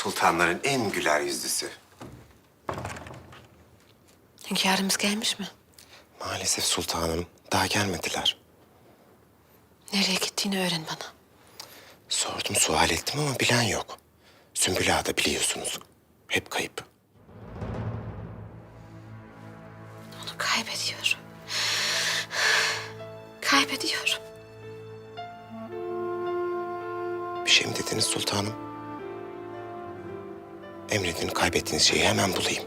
Sultanların en güler yüzlüsü. Hünkârımız gelmiş mi? Maalesef sultanım daha gelmediler. Nereye gittiğini öğren bana. Sordum sual ettim ama bilen yok. Sümbül Ağa da biliyorsunuz. Hep kayıp. Onu kaybediyorum. Kaybediyorum. Bir şey mi dediniz sultanım? Emredin kaybettiğiniz şeyi hemen bulayım.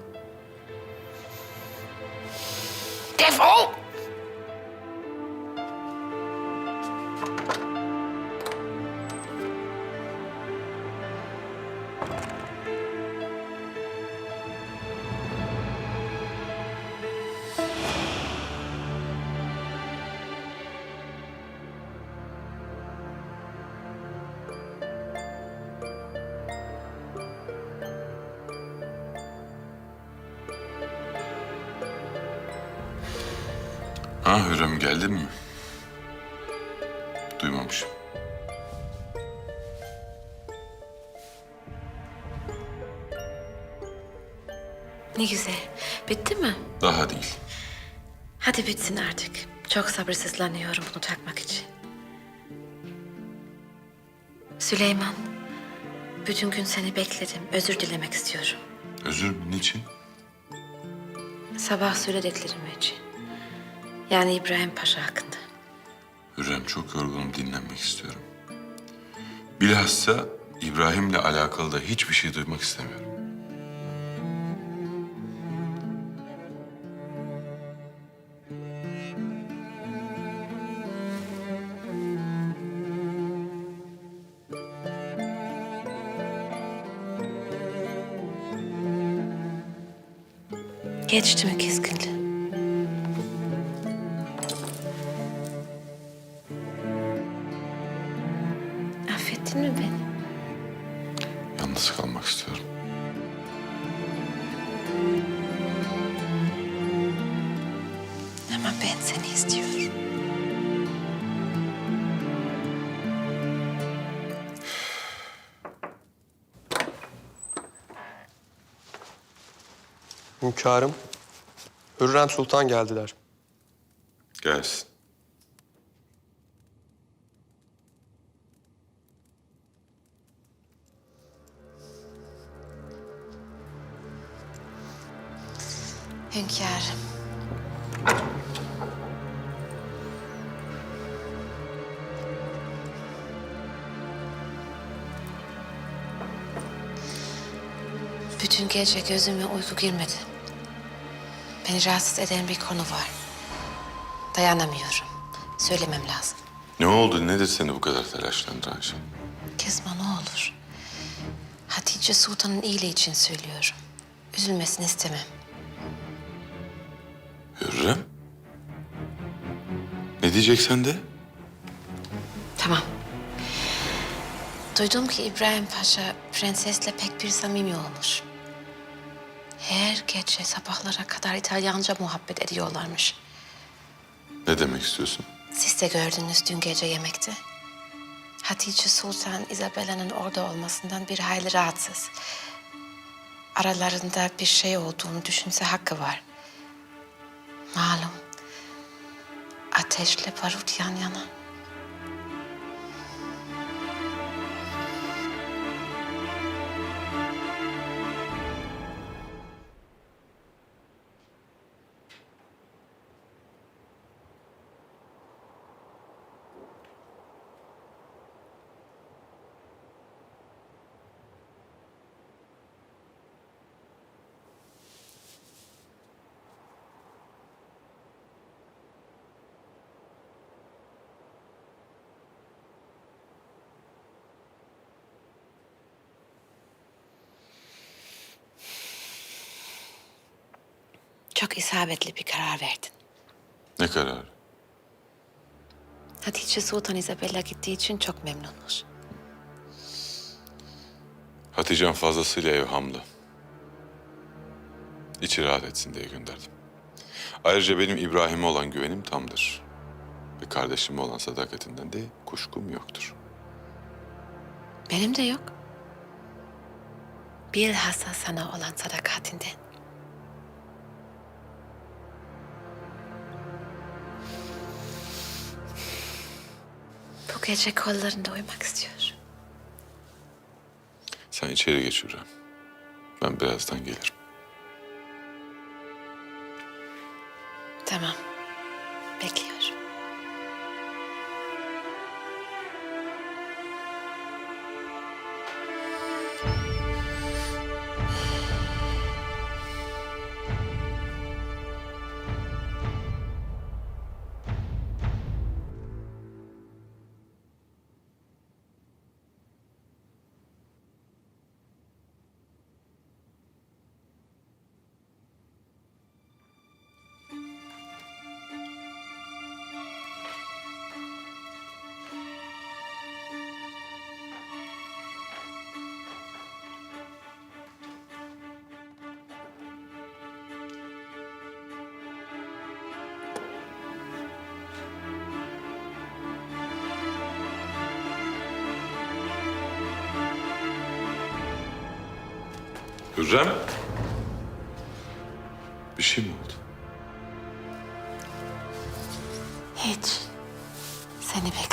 Ha Hürrem geldin mi? Duymamışım. Ne güzel. Bitti mi? Daha değil. Hadi bitsin artık. Çok sabırsızlanıyorum bunu takmak için. Süleyman, bütün gün seni bekledim. Özür dilemek istiyorum. Özür mü? Niçin? Sabah söylediklerim için. Yani İbrahim Paşa hakkında. Hürrem çok yorgunum dinlenmek istiyorum. Bilhassa İbrahim'le alakalı da hiçbir şey duymak istemiyorum. Geçti mi keskinli? Affettin mi beni? Yalnız kalmak istiyorum. Ama ben seni istiyorum. Hünkârım, Hürrem Sultan geldiler. Gelsin. Hünkârım. Bütün gece gözüme uyku girmedi. Beni rahatsız eden bir konu var. Dayanamıyorum. Söylemem lazım. Ne oldu? Nedir seni bu kadar telaşlandıran şey? Kızma ne olur. Hatice Sultan'ın iyiliği için söylüyorum. Üzülmesini istemem. Hürrem? Ne diyeceksen de? Tamam. Duydum ki İbrahim Paşa prensesle pek bir samimi olmuş. Her gece sabahlara kadar İtalyanca muhabbet ediyorlarmış. Ne demek istiyorsun? Siz de gördünüz dün gece yemekte. Hatice Sultan Isabella'nın orada olmasından bir hayli rahatsız. Aralarında bir şey olduğunu düşünse hakkı var. Malum. Ateşle barut yan yana. Çok isabetli bir karar verdin. Ne karar? Hatice Sultan Isabella gittiği için çok memnunmuş. Hatice'm fazlasıyla evhamlı. İçi rahat etsin diye gönderdim. Ayrıca benim İbrahim'e olan güvenim tamdır. Ve kardeşime olan sadakatinden de kuşkum yoktur. Benim de yok. bilhassa sana olan sadakatinden. Bu gece kollarında uyumak istiyorum. Sen içeri geç Hürrem. Ben birazdan gelirim. Tamam. Hürrem. Bir şey mi oldu? Hiç. Seni bekliyorum.